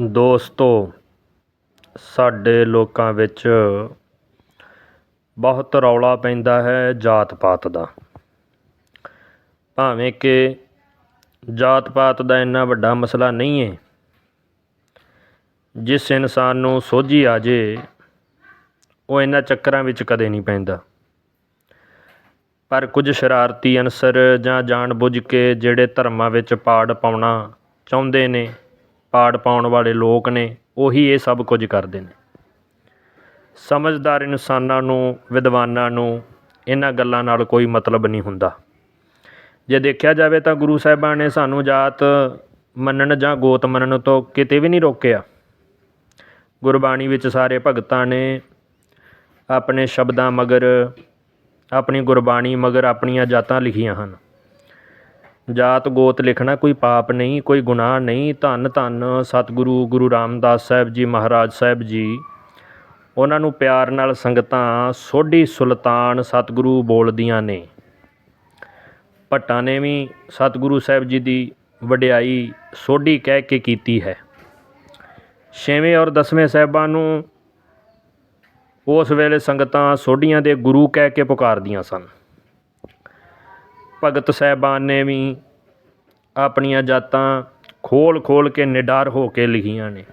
ਦੋਸਤੋ, ਸਾਡੇ ਲੋਕਾਂ ਵਿੱਚ ਬਹੁਤ ਰੌਲਾ ਪੈਂਦਾ ਹੈ ਜਾਤ ਪਾਤ ਦਾ। ਭਾਵੇਂ ਕਿ ਜਾਤ ਪਾਤ ਦਾ ਇੰਨਾ ਵੱਡਾ ਮਸਲਾ ਨਹੀਂ ਹੈ। ਜਿਸ ਇਨਸਾਨ ਨੂੰ ਸੋਝੀ ਆ ਜੇ, ਉਹ ਇਹਨਾਂ ਚੱਕਰਾਂ ਵਿੱਚ ਕਦੇ ਨਹੀਂ ਪੈਂਦਾ। ਪਰ ਕੁਝ ਸ਼ਰਾਰਤੀ ਅਨਸਰ ਜਾਂ ਜਾਣਬੁੱਝ ਕੇ ਜਿਹੜੇ ਧਰਮਾਂ ਵਿੱਚ ਪਾੜ ਪਾਉਣਾ ਚਾਹੁੰਦੇ ਨੇ ਪਾੜ ਪਾਉਣ ਵਾਲੇ ਲੋਕ ਨੇ, ਉਹੀ ਇਹ ਸਭ ਕੁਝ ਕਰਦੇ ਨੇ। ਸਮਝਦਾਰ ਇਨਸਾਨਾਂ ਨੂੰ, ਵਿਦਵਾਨਾਂ ਨੂੰ ਇਹਨਾਂ ਗੱਲਾਂ ਨਾਲ ਕੋਈ ਮਤਲਬ ਨਹੀਂ ਹੁੰਦਾ। ਜੇ ਦੇਖਿਆ ਜਾਵੇ ਤਾਂ ਗੁਰੂ ਸਾਹਿਬਾਨ ਨੇ ਸਾਨੂੰ ਜਾਤ ਮੰਨਣ ਜਾਂ ਗੋਤ ਮੰਨਣ ਤੋਂ ਕਿਤੇ ਵੀ ਨਹੀਂ ਰੋਕਿਆ। ਗੁਰਬਾਣੀ ਵਿੱਚ ਸਾਰੇ ਭਗਤਾਂ ਨੇ ਆਪਣੇ ਸ਼ਬਦਾਂ ਮਗਰ, ਆਪਣੀ ਗੁਰਬਾਣੀ ਮਗਰ ਆਪਣੀਆਂ ਜਾਤਾਂ ਲਿਖੀਆਂ ਹਨ। ਜਾਤ ਗੋਤ ਲਿਖਣਾ ਕੋਈ ਪਾਪ ਨਹੀਂ, ਕੋਈ ਗੁਨਾਹ ਨਹੀਂ। ਧੰਨ ਧੰਨ ਸਤਿਗੁਰੂ ਗੁਰੂ ਰਾਮਦਾਸ ਸਾਹਿਬ ਜੀ, ਮਹਾਰਾਜ ਸਾਹਿਬ ਜੀ। ਉਹਨਾਂ ਨੂੰ ਪਿਆਰ ਨਾਲ ਸੰਗਤਾਂ ਸੋਢੀ ਸੁਲਤਾਨ ਸਤਿਗੁਰੂ ਬੋਲਦੀਆਂ ਨੇ। ਭੱਟਾਂ ਨੇ ਵੀ ਸਤਿਗੁਰੂ ਸਾਹਿਬ ਜੀ ਦੀ ਵਡਿਆਈ ਸੋਢੀ ਕਹਿ ਕੇ ਕੀਤੀ ਹੈ। ਛੇਵੇਂ ਔਰ ਦਸਵੇਂ ਸਾਹਿਬਾਂ ਨੂੰ ਉਸ ਵੇਲੇ ਸੰਗਤਾਂ ਸੋਢੀਆਂ ਦੇ ਗੁਰੂ ਕਹਿ ਕੇ ਪੁਕਾਰਦੀਆਂ ਸਨ। ਭਗਤ ਸਾਹਿਬਾਨ ਨੇ ਵੀ ਆਪਣੀਆਂ ਜਾਤਾਂ ਖੋਲ੍ਹ ਖੋਲ੍ਹ ਕੇ ਨਿਡਰ ਹੋ ਕੇ ਲਿਖੀਆਂ ਨੇ।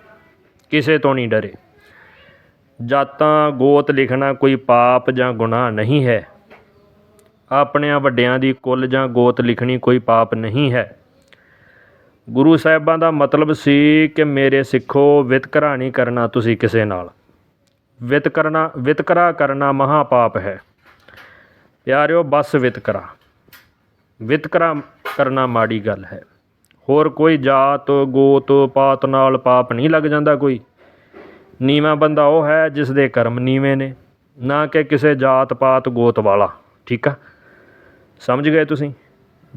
ਕਿਸੇ ਤੋਂ ਨਹੀਂ ਡਰੇ। ਜਾਤਾਂ ਗੋਤ ਲਿਖਣਾ ਕੋਈ ਪਾਪ ਜਾਂ ਗੁਨਾਹ ਨਹੀਂ ਹੈ। ਆਪਣਿਆਂ ਵੱਡਿਆਂ ਦੀ ਕੁੱਲ ਜਾਂ ਗੋਤ ਲਿਖਣੀ ਕੋਈ ਪਾਪ ਨਹੀਂ ਹੈ। ਗੁਰੂ ਸਾਹਿਬਾਂ ਦਾ ਮਤਲਬ ਸੀ ਕਿ ਮੇਰੇ ਸਿੱਖੋ ਵਿਤਕਰਾ ਨਹੀਂ ਕਰਨਾ ਤੁਸੀਂ ਕਿਸੇ ਨਾਲ। ਵਿਤਕਰਨਾ ਵਿਤਕਰਾ ਕਰਨਾ ਮਹਾ ਪਾਪ ਹੈ। ਪਿਆਰਿਓ, ਬਸ ਵਿਤਕਰਾ ਵਿਤਕਰਾ ਕਰਨਾ ਮਾੜੀ ਗੱਲ ਹੈ। ਹੋਰ ਕੋਈ ਜਾਤ, ਗੋਤ, ਪਾਤ ਨਾਲ ਪਾਪ ਨਹੀਂ ਲੱਗ ਜਾਂਦਾ ਕੋਈ। ਨੀਵਾਂ ਬੰਦਾ ਉਹ ਹੈ ਜਿਸ ਦੇ ਕਰਮ ਨੀਵੇਂ ਨੇ, ਨਾ ਕਿ ਕਿਸੇ ਜਾਤ, ਪਾਤ, ਗੋਤ ਵਾਲਾ। ਠੀਕ ਆ? ਸਮਝ ਗਏ ਤੁਸੀਂ?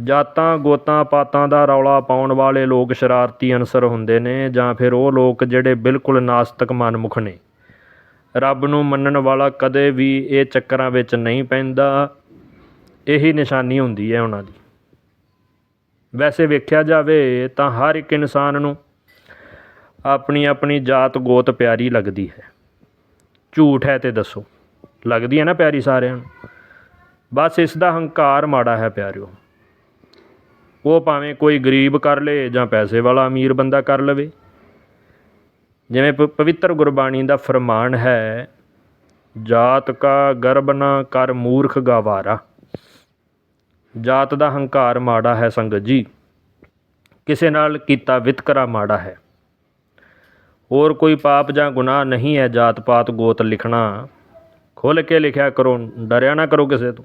ਜਾਤਾਂ, ਗੋਤਾਂ, ਪਾਤਾਂ ਦਾ ਰੌਲਾ ਪਾਉਣ ਵਾਲੇ ਲੋਕ ਸ਼ਰਾਰਤੀ ਅਨਸਰ ਹੁੰਦੇ ਨੇ ਜਾਂ ਫਿਰ ਉਹ ਲੋਕ ਜਿਹੜੇ ਬਿਲਕੁਲ ਨਾਸਤਕ ਮਨਮੁਖ ਨੇ। ਰੱਬ ਨੂੰ ਮੰਨਣ ਵਾਲਾ ਕਦੇ ਵੀ ਇਹ ਚੱਕਰਾਂ ਵਿੱਚ ਨਹੀਂ ਪੈਂਦਾ। ਇਹੀ ਨਿਸ਼ਾਨੀ ਹੁੰਦੀ ਹੈ ਉਹਨਾਂ ਦੀ। ਵੈਸੇ ਵੇਖਿਆ ਜਾਵੇ ਤਾਂ ਹਰ ਇੱਕ ਇਨਸਾਨ ਨੂੰ ਆਪਣੀ ਆਪਣੀ ਜਾਤ ਗੋਤ ਪਿਆਰੀ ਲੱਗਦੀ ਹੈ। ਝੂਠ ਹੈ ਤੇ ਦੱਸੋ, ਲੱਗਦੀ ਹੈ ਨਾ ਪਿਆਰੀ ਸਾਰਿਆਂ ਨੂੰ? ਬਸ ਇਸ ਦਾ ਹੰਕਾਰ ਮਾੜਾ ਹੈ ਪਿਆਰਿਓ। ਉਹ ਭਾਵੇਂ ਕੋਈ ਗਰੀਬ ਕਰ ਲੇ ਜਾਂ ਪੈਸੇ ਵਾਲਾ ਅਮੀਰ ਬੰਦਾ ਕਰ ਲਵੇ। ਜਿਵੇਂ ਪ, ਪਵਿੱਤਰ ਗੁਰਬਾਣੀ ਦਾ ਫਰਮਾਨ ਹੈ, ਜਾਤ ਕਾ ਗਰਬ ਨਾ ਕਰ ਮੂਰਖ ਗਵਾਰਾ। ਜਾਤ ਦਾ ਹੰਕਾਰ ਮਾੜਾ ਹੈ ਸੰਗਤ ਜੀ। ਕਿਸੇ ਨਾਲ ਕੀਤਾ ਵਿਤਕਰਾ ਮਾੜਾ ਹੈ। ਹੋਰ ਕੋਈ ਪਾਪ ਜਾਂ ਗੁਨਾਹ ਨਹੀਂ ਹੈ ਜਾਤ ਪਾਤ ਗੋਤ ਲਿਖਣਾ। ਖੁੱਲ ਕੇ ਲਿਖਿਆ ਕਰੋ, ਡਰਿਆ ਨਾ ਕਰੋ ਕਿਸੇ ਤੋਂ।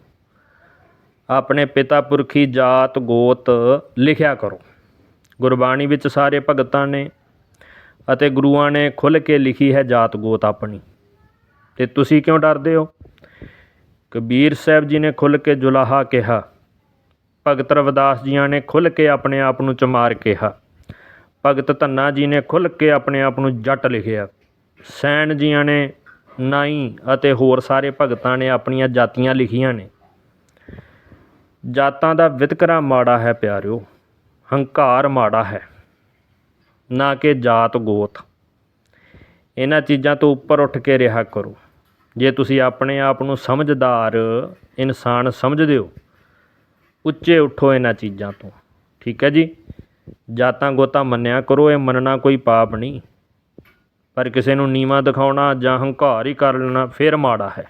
ਆਪਣੇ ਪਿਤਾ ਪੁਰਖੀ ਜਾਤ ਗੋਤ ਲਿਖਿਆ ਕਰੋ। ਗੁਰਬਾਣੀ ਵਿੱਚ ਸਾਰੇ ਭਗਤਾਂ ਨੇ ਅਤੇ ਗੁਰੂਆਂ ਨੇ ਖੁੱਲ ਕੇ ਲਿਖੀ ਹੈ ਜਾਤ ਗੋਤ ਆਪਣੀ। ਤੇ ਤੁਸੀਂ ਕਿਉਂ ਡਰਦੇ ਹੋ? ਕਬੀਰ ਸਾਹਿਬ ਜੀ ਨੇ ਖੁੱਲ ਕੇ ਜੁਲਾਹਾ ਕਿਹਾ ਭਗਤ ਰਵਿਦਾਸ ਜੀਆਂ ਨੇ ਖੁੱਲ੍ਹ ਕੇ ਆਪਣੇ ਆਪ ਨੂੰ ਚਮਾਰ ਕਿਹਾ। ਭਗਤ ਧੰਨਾ ਜੀ ਨੇ ਖੁੱਲ੍ਹ ਕੇ ਆਪਣੇ ਆਪ ਨੂੰ ਜੱਟ ਲਿਖਿਆ। ਸੈਣ ਜੀਆਂ ਨੇ ਨਾਈ ਅਤੇ ਹੋਰ ਸਾਰੇ ਭਗਤਾਂ ਨੇ ਆਪਣੀਆਂ ਜਾਤੀਆਂ ਲਿਖੀਆਂ ਨੇ। ਜਾਤਾਂ ਦਾ ਵਿਤਕਰਾ ਮਾੜਾ ਹੈ ਪਿਆਰਿਓ, ਹੰਕਾਰ ਮਾੜਾ ਹੈ, ਨਾ ਕਿ ਜਾਤ ਗੋਤ। ਇਹਨਾਂ ਚੀਜ਼ਾਂ ਤੋਂ ਉੱਪਰ ਉੱਠ ਕੇ ਰਿਹਾ ਕਰੋ। ਜੇ ਤੁਸੀਂ ਆਪਣੇ ਆਪ ਨੂੰ ਸਮਝਦਾਰ ਇਨਸਾਨ ਸਮਝਦੇ ਹੋ ਉੱਚੇ ਉੱਠੋ ਇਹਨਾਂ ਚੀਜ਼ਾਂ ਤੋਂ। ਠੀਕ ਹੈ ਜੀ? ਜਾਤਾਂ ਗੋਤਾਂ ਮੰਨਿਆ ਕਰੋ, ਇਹ ਮੰਨਣਾ ਕੋਈ ਪਾਪ ਨਹੀਂ। ਪਰ ਕਿਸੇ ਨੂੰ ਨੀਵਾਂ ਦਿਖਾਉਣਾ ਜਾਂ ਹੰਕਾਰ ਹੀ ਕਰ ਲੈਣਾ, ਫਿਰ ਮਾੜਾ ਹੈ।